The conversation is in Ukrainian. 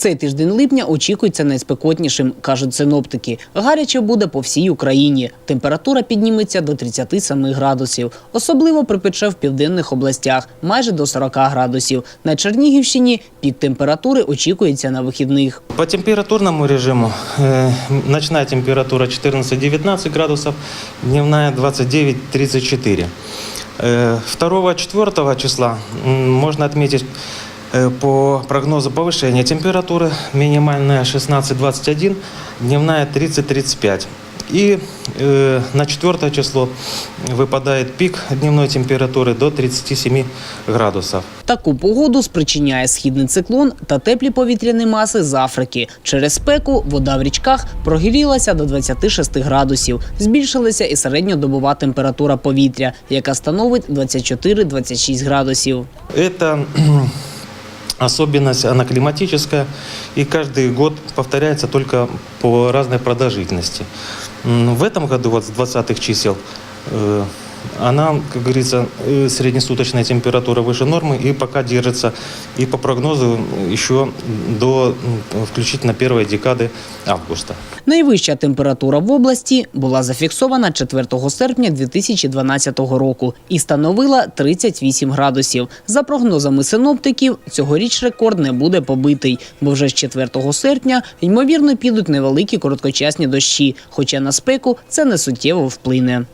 Цей тиждень липня очікується найспекотнішим, кажуть синоптики. Гаряче буде по всій Україні. Температура підніметься до 37 градусів. Особливо припече в південних областях – майже до 40 градусів. На Чернігівщині пік температури очікується на вихідних. По температурному режиму э, ночная температура 14-19 градусов, дневная 29-34. Э, 2-4 числа м, можно отметить э, по прогнозу повышение температуры, минимальная 16-21, дневная 30-35. И э, на 4 число выпадает пик дневной температуры до 37 градусов. Таку погоду спричиняє східний циклон та теплі повітряні маси з Африки. Через спеку вода в річках прогрілася до 26 градусів. Збільшилася і середньодобова температура повітря, яка становить 24-26 градусів. Это особенность, она климатическая, и каждый год повторяется только по разной продолжительности. М, В этом году, вот с 20-х чисел, э, она, как говорится, э, среднесуточная температура выше нормы и пока держится, и по прогнозу еще до м, включительно первой декады августа. Найвища температура в області була зафіксована 4 серпня 2012 року і становила 38 градусів. За прогнозами синоптиків, цьогоріч рекорд не буде побитий, бо вже з 4 серпня ймовірно підуть невеликі короткочасні дощі, хоча на спеку це не суттєво вплине.